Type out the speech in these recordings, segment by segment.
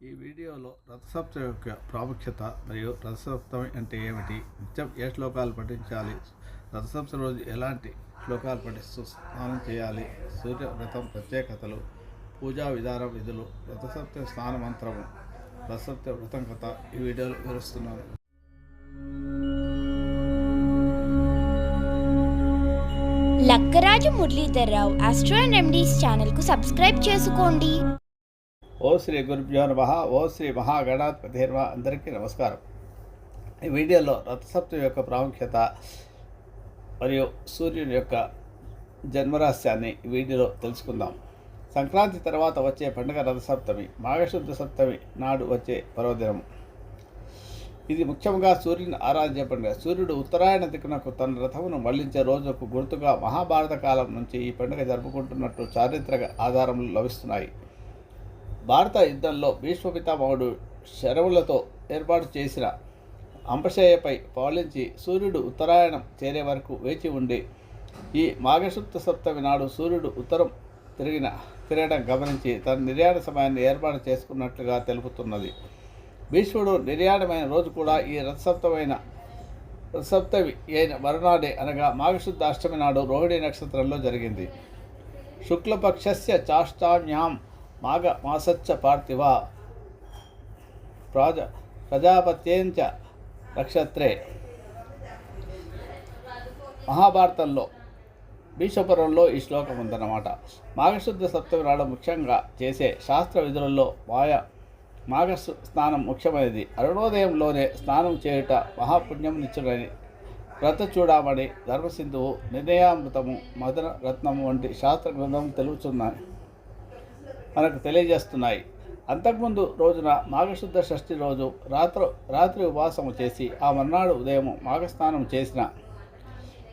ఈ వీడియోలో రథసప్త యొక్క ప్రాముఖ్యత మరియు రథసప్తమి అంటే ఏమిటి? నిత్యం ఏ శ్లోకాలు పఠించాలి? రథసప్త రోజు ఎలాంటి శ్లోకాలు పఠిస్తూ స్నానం చేయాలి? సూర్య వ్రతం ప్రత్యేకతలు పూజా విధానం విధులు రథసప్త స్నాన మంత్రము రథసప్త వ్రతం కథ ఈ వీడియోలో వివరిస్తున్నాను. లక్కరాజు మురళీధర్రావు ఆస్ట్రో అండ్ ఎండీస్ ఛానల్కు సబ్స్క్రైబ్ చేసుకోండి. ఓ శ్రీ గురుభ్యో నమ ఓ శ్రీ మహాగణాధిపతి నమ అందరికీ నమస్కారం. ఈ వీడియోలో రథసప్తమి యొక్క ప్రాముఖ్యత మరియు సూర్యుని యొక్క జన్మరహస్యాన్ని ఈ వీడియోలో తెలుసుకుందాం. సంక్రాంతి తర్వాత వచ్చే పండుగ రథసప్తమి మాఘశుద్ధ సప్తమి నాడు వచ్చే పర్వదినం. ఇది ముఖ్యంగా సూర్యుని ఆరాధ్య పండుగ. సూర్యుడు ఉత్తరాయణ దిక్కునకు తన రథమును మళ్ళించే రోజుకు గుర్తుగా మహాభారత కాలం నుంచి ఈ పండుగ జరుపుకుంటున్నట్టు చారిత్రక ఆధారములు లభిస్తున్నాయి. భారత యుద్ధంలో భీష్మపితామహుడు శరవులతో ఏర్పాటు చేసిన అంపశయ్యపై పవలించి సూర్యుడు ఉత్తరాయణం చేరే వరకు వేచి ఉండి ఈ మాఘశుద్ధ సప్తమి నాడు సూర్యుడు ఉత్తరం తిరిగిన తిరగడం గమనించి తన నిర్యాణ సమయాన్ని ఏర్పాటు చేసుకున్నట్లుగా తెలుపుతున్నది. భీష్ముడు నిర్యాణమైన రోజు కూడా ఈ రథసప్తమైన రథసప్తమి అయిన మరునాడే అనగా మాఘశుద్ధ అష్టమి నాడు రోహిణి నక్షత్రంలో జరిగింది. శుక్లపక్షస్య చాష్టామ్యాం మాఘ మాసచ్చ పార్థివ. ప్రాజ ప్రజాపత్యంచ నక్షత్రే మహాభారతంలో భీష్మపురంలో ఈ శ్లోకం ఉందన్నమాట. మాఘశుద్ధ సప్తమి నాడు ముఖ్యంగా చేసే శాస్త్ర విధులలో మాయ మాఘ స్నానం ముఖ్యమైనది. అరుణోదయంలోనే స్నానం చేయుట మహాపుణ్యం నిచ్చుడని వ్రత చూడమని ధర్మసింధువు నిర్ణయామృతము మదన రత్నము వంటి శాస్త్ర గ్రంథం తెలుపుతున్నాయి మనకు తెలియజేస్తున్నాయి. అంతకుముందు రోజున మాఘశుద్ధ షష్ఠి రోజు రాత్రి రాత్రి ఉపవాసము చేసి ఆ మర్నాడు ఉదయం మాఘస్నానం చేసిన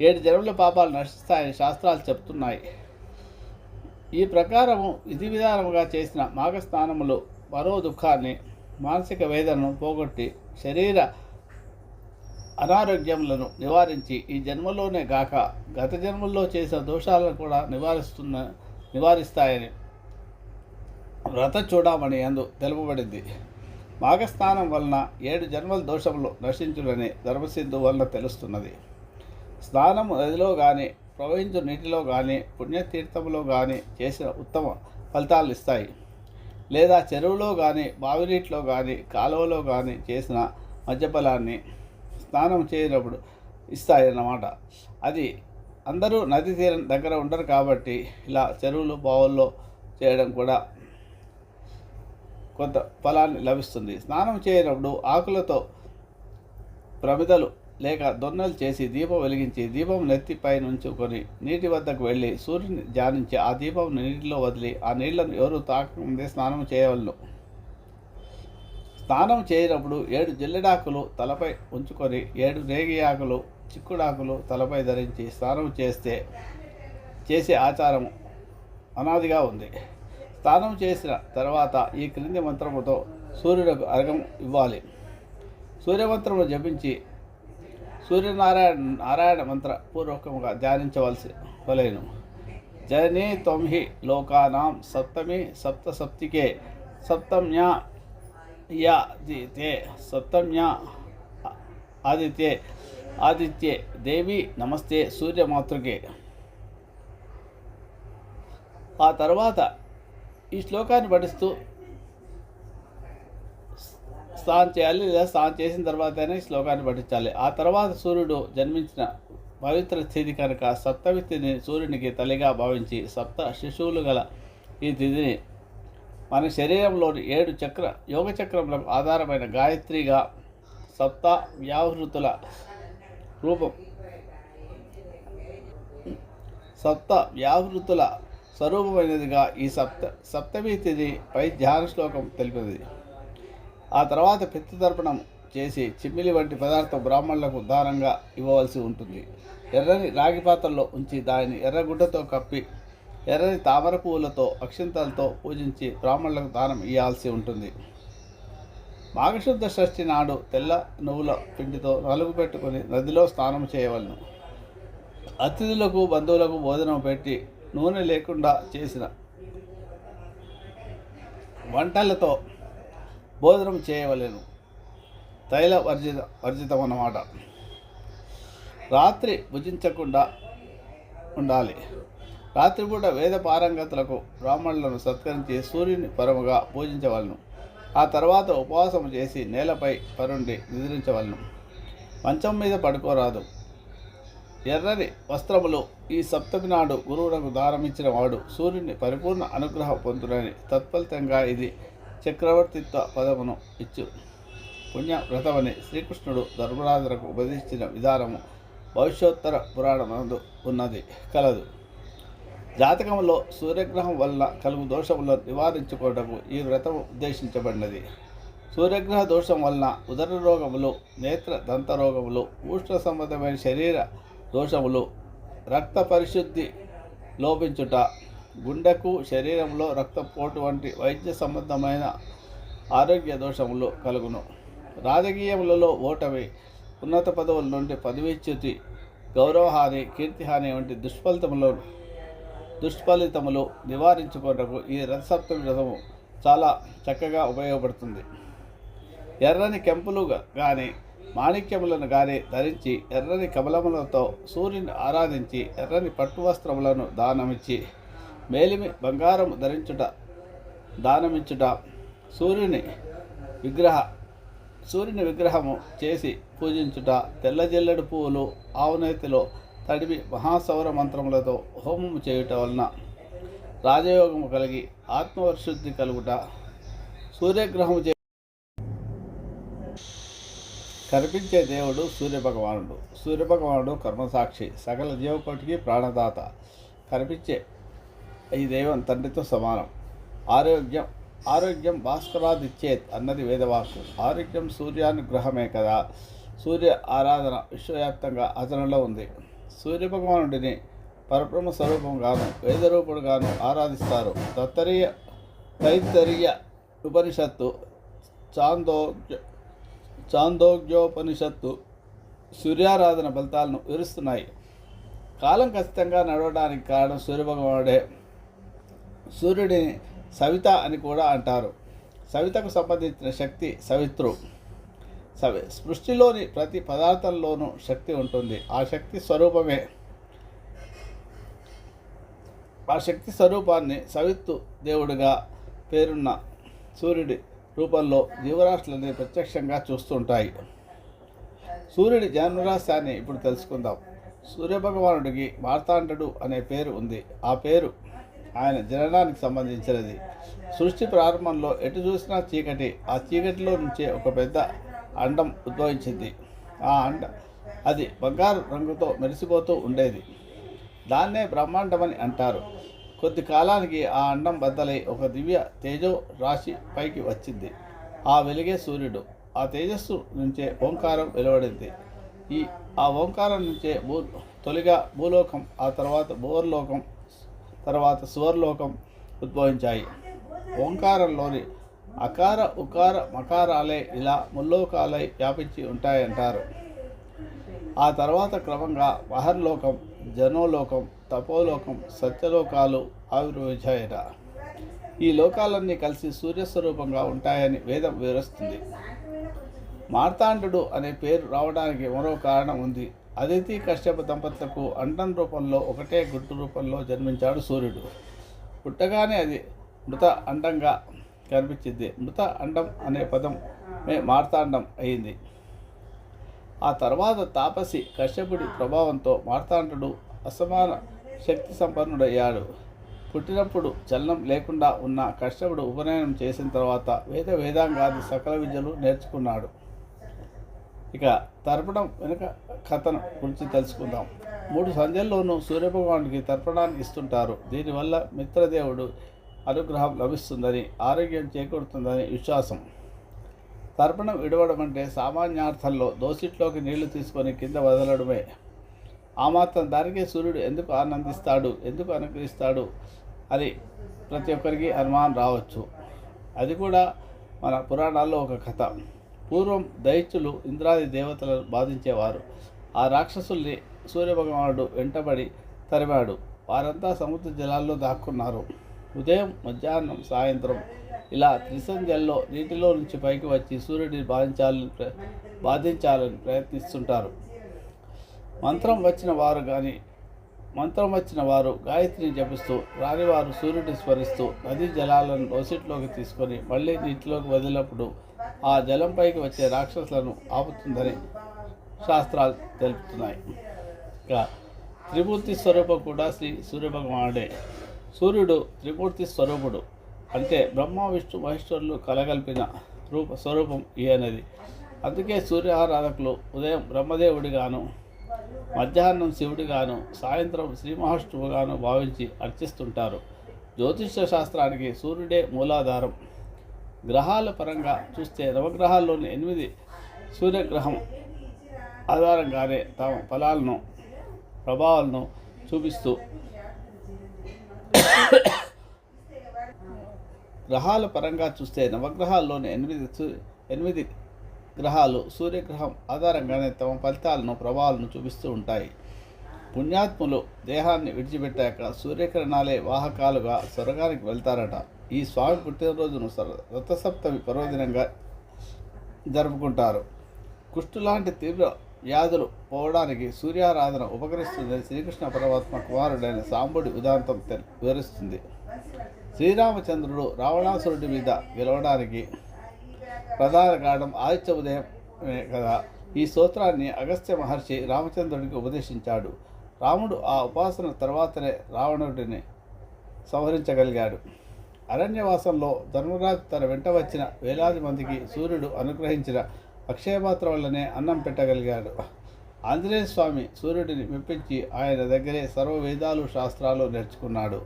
ఏడు జన్మల పాపాలు నశిస్తాయని శాస్త్రాలు చెప్తున్నాయి ఈ ప్రకారము విధి విధానముగా చేసిన మాఘస్నానములు మరో దుఃఖాన్ని మానసిక వేదనను పోగొట్టి శరీర అనారోగ్యములను నివారించి ఈ జన్మలోనే గాక గత జన్మల్లో చేసిన దోషాలను కూడా నివారిస్తున్న నివారిస్తాయని వ్రత చూడమని అందు తెలుపబడింది. మాఘస్నానం వలన ఏడు జన్మల దోషములు నశించుడని ధర్మసిద్ధు వలన తెలుస్తున్నది. స్నానం నదిలో కానీ ప్రవహించు నీటిలో కానీ పుణ్యతీర్థములో కానీ చేసిన ఉత్తమ ఫలితాలు ఇస్తాయి. లేదా చెరువులో కానీ బావినీటిలో కానీ కాలువలో కానీ చేసిన మద్యఫలాన్ని స్నానం చేయనప్పుడు ఇస్తాయి అన్నమాట అది అందరూ నది తీరం దగ్గర ఉండరు కాబట్టి ఇలా చెరువులు బావుల్లో చేయడం కూడా కొంత ఫలాన్ని లభిస్తుంది. స్నానం చేయనప్పుడు ఆకులతో ప్రమిదలు లేక దొన్నలు చేసి దీపం వెలిగించి దీపం నెత్తిపై నుంచుకొని నీటి వద్దకు వెళ్ళి సూర్యుని ధ్యానించి ఆ దీపం నీటిలో వదిలి ఆ నీళ్ళను ఎవరు తాకముందే స్నానం చేయవలను. స్నానం చేయనప్పుడు ఏడు జిల్లెడాకులు తలపై ఉంచుకొని ఏడు రేగి ఆకులు చిక్కుడాకులు తలపై ధరించి స్నానం చేస్తే చేసే ఆచారం అనాదిగా ఉంది. స్నానం చేసిన తర్వాత ఈ క్రింది మంత్రముతో సూర్యుడికి అర్ఘం ఇవ్వాలి. సూర్యమంత్రము జపించి సూర్యనారాయణ నారాయణ మంత్ర పూర్వకముగా ధ్యానించవలసి వలేను. జననీ తొమ్హి లోకానాం సప్తమి సప్త సప్తికే సప్తమ్యా యాదితే సప్తమ్యా ఆదిత్యే ఆదిత్యే దేవి నమస్తే సూర్యమాతృకే. ఆ తర్వాత ఈ శ్లోకాన్ని పఠిస్తూ స్నానం చేయాలి లేదా స్నానం చేసిన తర్వాతనే ఈ శ్లోకాన్ని పఠించాలి. ఆ తర్వాత సూర్యుడు జన్మించిన పవిత్ర తిథి కనుక సప్తమి తిథిని సూర్యునికి తల్లిగా భావించి సప్త శిశువులు గల ఈ తిథిని మన శరీరంలోని ఏడు చక్ర యోగ చక్రములకు ఆధారమైన గాయత్రిగా సప్త వ్యాహృతుల రూపం సప్త వ్యావృతుల స్వరూపమైనదిగా ఈ సప్త సప్తమి తిథి పై ధ్యాన శ్లోకం తెలిపినది. ఆ తర్వాత పితృతర్పణం చేసి చిమ్మిలి వంటి పదార్థం బ్రాహ్మణులకు దానంగా ఇవ్వవలసి ఉంటుంది. ఎర్రని రాగి పాత్రలో ఉంచి దానిని ఎర్రగుడ్డతో కప్పి ఎర్రని తామర పువ్వులతో అక్షింతలతో పూజించి బ్రాహ్మణులకు దానం ఇవ్వాల్సి ఉంటుంది. మాఘశుద్ధ షష్ఠి నాడు తెల్ల నువ్వుల పిండితో నలుగు పెట్టుకుని నదిలో స్నానం చేయవలను. అతిథులకు బంధువులకు భోజనం పెట్టి నూనె లేకుండా చేసిన వంటలతో భోజనం చేయవలెను. తైల వర్జిత వర్జితం అన్నమాట రాత్రి భుజించకుండా ఉండాలి. రాత్రిపూట వేద పారంగతులకు బ్రాహ్మణులను సత్కరించి సూర్యుని పరముగా పూజించవలను. ఆ తర్వాత ఉపవాసం చేసి నేలపై పరుండి నిద్రించవలను. మంచం మీద పడుకోరాదు. ఎర్రని వస్త్రములు ఈ సప్తమి నాడు గురువులకు దారమిచ్చిన వాడు సూర్యుని పరిపూర్ణ అనుగ్రహం పొందునని తత్ఫలితంగా ఇది చక్రవర్తిత్వ పదమును ఇచ్చు. పుణ్య వ్రతమని శ్రీకృష్ణుడు ధర్మరాజులకు ఉపదేశించిన విధానము భవిష్యోత్తర పురాణమందు ఉన్నది. కలదు. జాతకంలో సూర్యగ్రహం వలన కలుగు దోషములను నివారించుకోవటకు ఈ వ్రతం ఉద్దేశించబడినది. సూర్యగ్రహ దోషం వలన ఉదర రోగములు నేత్ర దంత రోగములు ఉష్ణ సంబంధమైన శరీర దోషములు. రక్త పరిశుద్ధి లోపించుట గుండెకు శరీరంలో రక్తపోటు వంటి వైద్య సంబంధమైన ఆరోగ్య దోషములు కలుగును. రాజకీయములలో ఓటమి ఉన్నత పదవుల నుండి పదవీచ్యుతి గౌరవహాని కీర్తిహాని వంటి దుష్ఫలితములు దుష్ఫలితములు నివారించుకోటకు ఈ రథసప్తమి వ్రతము చాలా చక్కగా ఉపయోగపడుతుంది. ఎర్రని కెంపులు కానీ మాణిక్యములను గాని ధరించి ఎర్రని కమలములతో సూర్యుని ఆరాధించి ఎర్రని పట్టు వస్త్రములను దానమిచ్చి మేలిమి బంగారం ధరించుట దానమిచ్చుట సూర్యుని విగ్రహ సూర్యుని విగ్రహము చేసి పూజించుట తెల్ల జిల్లెడు పువ్వులు ఆవునేతిలో తడిమి మహాసౌర మంత్రములతో హోమము చేయుట వలన రాజయోగము కలిగి ఆత్మవశుద్ధి కలుగుట సూర్యగ్రహము చే కనిపించే దేవుడు సూర్యభగవానుడు. సూర్యభగవానుడు కర్మసాక్షి. సకల జీవకోటికి ప్రాణదాత. కనిపించే ఈ దైవం తండ్రితో సమానం. ఆరోగ్యం. ఆరోగ్యం భాస్కరాదిచ్చేత్ అన్నది వేదవాక్కు ఆరోగ్యం సూర్యానుగ్రహమే కదా. సూర్య ఆరాధన విశ్వవ్యాప్తంగా ఆచరణలో ఉంది. సూర్యభగవానుడిని పరబ్రహ్మ స్వరూపంగాను వేదరూపుడుగాను ఆరాధిస్తారు. తత్తరీయ తైత్తరీయ ఉపనిషత్తు చాందోగ్య చాందోగ్యోపనిషత్తు సూర్యారాధన ఫలితాలను వివరిస్తున్నాయి. కాలం ఖచ్చితంగా నడవడానికి కారణం సూర్యభగవానుడే. సూర్యుడిని సవిత అని కూడా అంటారు. సవితకు సంబంధించిన శక్తి సవిత్రు. సవి సృష్టిలోని ప్రతి పదార్థంలోనూ శక్తి ఉంటుంది. ఆ శక్తి స్వరూపమే. ఆ శక్తి స్వరూపాన్ని సవిత్తు దేవుడిగా పేరున్న సూర్యుడి రూపంలో జీవరాశులని ప్రత్యక్షంగా చూస్తుంటాయి. సూర్యుడి జన్మరాశాన్ని ఇప్పుడు తెలుసుకుందాం. సూర్యభగవానుడికి మార్తాండడు అనే పేరు ఉంది. ఆ పేరు ఆయన జననానికి సంబంధించినది. సృష్టి ప్రారంభంలో ఎటు చూసినా చీకటి ఆ చీకటిలో నుంచే ఒక పెద్ద అండం ఉద్భవించింది. ఆ అండ అది బంగారు రంగుతో మెరిసిపోతూ ఉండేది. దాన్నే బ్రహ్మాండమని అంటారు. కొద్ది కాలానికి ఆ అండం బద్దలై ఒక దివ్య తేజో రాశి పైకి వచ్చింది. ఆ వెలిగే సూర్యుడు. ఆ తేజస్సు నుంచే ఓంకారం వెలువడింది. ఈ ఆ ఓంకారం నుంచే భూ తొలిగా భూలోకం ఆ తర్వాత భూవర్లోకం తర్వాత సువర్లోకం ఉద్భవించాయి. ఓంకారంలోని అకార ఉకార మకారాలే ఇలా ముల్లోకాలై వ్యాపించి ఉంటాయంటారు. ఆ తర్వాత క్రమంగా మహర్లోకం జనోలోకం తపోలోకం సత్యలోకాలు ఆవిర్భవించాయట. ఈ లోకాలన్నీ కలిసి సూర్యస్వరూపంగా ఉంటాయని వేదం వివరిస్తుంది. మార్తాండుడు అనే పేరు రావడానికి మరో కారణం ఉంది. అదితి కశ్యప దంపతులకు అండం రూపంలో ఒకటే గుట్టు రూపంలో జన్మించాడు సూర్యుడు. పుట్టగానే అది మృత అండంగా కనిపించింది. మృత అండం అనే పదం మే మార్తాండం అయింది. ఆ తర్వాత తాపసి కశ్యపుడి ప్రభావంతో మార్తాండుడు అసమాన శక్తి సంపన్నుడయ్యాడు. పుట్టినప్పుడు చలనం లేకుండా ఉన్న కశ్యపుడు ఉపనయనం చేసిన తర్వాత వేద వేదాంగాది సకల విద్యలు నేర్చుకున్నాడు. ఇక తర్పణం వెనుక కథను గురించి తెలుసుకుందాం. మూడు సంధ్యల్లోనూ సూర్యభగవానుడికి తర్పణాన్ని ఇస్తుంటారు. దీనివల్ల మిత్రదేవుడు అనుగ్రహం లభిస్తుందని ఆరోగ్యం చేకూరుతుందని విశ్వాసం. తర్పణం విడవడం అంటే సామాన్యార్థంలో దోసిట్లోకి నీళ్ళు తీసుకొని కింద వదలడమే. ఆ మాత్రం దానికే సూర్యుడు ఎందుకు ఆనందిస్తాడు? ఎందుకు అనుగ్రహిస్తాడు? అని ప్రతి ఒక్కరికి అనుమానం రావచ్చు. అది కూడా మన పురాణాల్లో ఒక కథ. పూర్వం దైత్యులు ఇంద్రాది దేవతలను బాధించేవారు. ఆ రాక్షసుల్ని సూర్యభగవానుడు వెంటబడి తరిమాడు. వారంతా సముద్ర జలాల్లో దాక్కున్నారు. ఉదయం మధ్యాహ్నం సాయంత్రం ఇలా త్రిసంధ్యల్లో నీటిలో నుంచి పైకి వచ్చి సూర్యుడిని బాధించాలని బాధించాలని ప్రయత్నిస్తుంటారు. మంత్రం వచ్చిన వారు కానీ మంత్రం వచ్చిన వారు గాయత్రిని జపిస్తూ రానివారు సూర్యుడిని స్మరిస్తూ నదీ జలాలను రోసిట్లోకి తీసుకొని మళ్ళీ నీటిలోకి వదిలినప్పుడు ఆ జలంపైకి వచ్చే రాక్షసులను ఆపుతుందని శాస్త్రాలు తెలుపుతున్నాయి. ఇక త్రిమూర్తి స్వరూపం కూడా శ్రీ సూర్యభగవానుడే. సూర్యుడు త్రిమూర్తి స్వరూపుడు. అంటే బ్రహ్మ విష్ణు మహేశ్వరులు కలగల్పిన రూప స్వరూపం ఈయనది అందుకే సూర్యారాధకులు ఉదయం బ్రహ్మదేవుడిగాను మధ్యాహ్నం శివుడిగాను సాయంత్రం శ్రీ మహావిష్ణువుగాను భావించి అర్చిస్తుంటారు. జ్యోతిష్య శాస్త్రానికి సూర్యుడే మూలాధారం. గ్రహాల పరంగా చూస్తే నవగ్రహాల్లోని ఎనిమిది సూర్యగ్రహం ఆధారంగానే తమ ఫలాలను ప్రభావాలను చూపిస్తూ గ్రహాల పరంగా చూస్తే నవగ్రహాల్లోని ఎనిమిది సూ- ఎనిమిది గ్రహాలు సూర్యగ్రహం ఆధారంగానే తమ ఫలితాలను ప్రభావాలను చూపిస్తూ ఉంటాయి. పుణ్యాత్ములు దేహాన్ని విడిచిపెట్టాక సూర్యకిరణాలే వాహకాలుగా స్వర్గానికి వెళ్తారట. ఈ స్వామి పుట్టినరోజును రథసప్తమి పర్వదినంగా జరుపుకుంటారు. కుష్టు లాంటి తీవ్ర వ్యాధులు పోవడానికి సూర్యారాధన ఉపకరిస్తుందని శ్రీకృష్ణ పరమాత్మ కుమారుడైన సాంబుడి ఉదాంతం తెల్- వివరిస్తుంది. శ్రీరామచంద్రుడు రావణాసురుడి మీద గెలవడానికి ప్రధాన కారణం ఆదిత్య ఉదయమే కదా. ఈ స్తోత్రాన్ని అగస్త్య మహర్షి రామచంద్రుడికి ఉపదేశించాడు. రాముడు ఆ ఉపాసన తర్వాతనే రావణుడిని సంహరించగలిగాడు. అరణ్యవాసంలో ధర్మరాజు తన వెంట వచ్చిన వేలాది మందికి సూర్యుడు అనుగ్రహించిన అక్షయపాత్ర వల్లనే అన్నం పెట్టగలిగాడు. ఆంజనేయ స్వామి సూర్యుడిని మెప్పించి ఆయన దగ్గరే సర్వ వేదాలు శాస్త్రాలు నేర్చుకున్నాడు.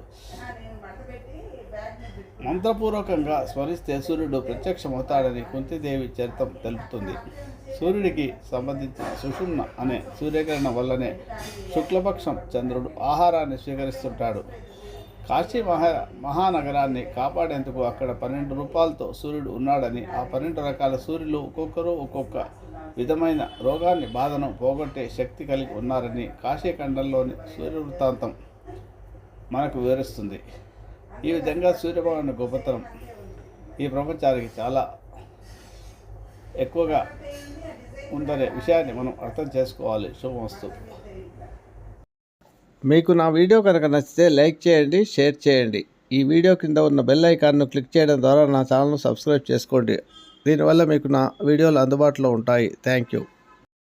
మంత్రపూర్వకంగా స్మరిస్తే సూర్యుడు ప్రత్యక్షమవుతాడని కుంతిదేవి చరిత్రం తెలుపుతుంది. సూర్యుడికి సంబంధించిన సుషుమ్న అనే సూర్యకిరణం వల్లనే శుక్లపక్షం చంద్రుడు ఆహారాన్ని స్వీకరిస్తుంటాడు. కాశీ మహా మహానగరాన్ని కాపాడేందుకు అక్కడ పన్నెండు రూపాయలతో సూర్యుడు ఉన్నాడని ఆ పన్నెండు రకాల సూర్యులు ఒక్కొక్కరు ఒక్కొక్క విధమైన రోగాన్ని బాధను పోగొట్టే శక్తి కలిగి ఉన్నారని కాశీఖండంలోని సూర్య వృత్తాంతం మనకు వివరిస్తుంది. ఈ విధంగా సూర్యభగవాను గొప్పతనం ఈ ప్రపంచానికి చాలా ఎక్కువగా ఉందనే విషయాన్ని మనం అర్థం చేసుకోవాలి. శుభమస్తు. మీకు నా వీడియో కనుక నచ్చితే లైక్ చేయండి షేర్ చేయండి. ఈ వీడియో కింద ఉన్న బెల్ ఐకాన్ను క్లిక్ చేయడం ద్వారా నా ఛానల్ను సబ్స్క్రైబ్ చేసుకోండి. దీనివల్ల మీకు నా వీడియోలు అందుబాటులో ఉంటాయి. Thank you.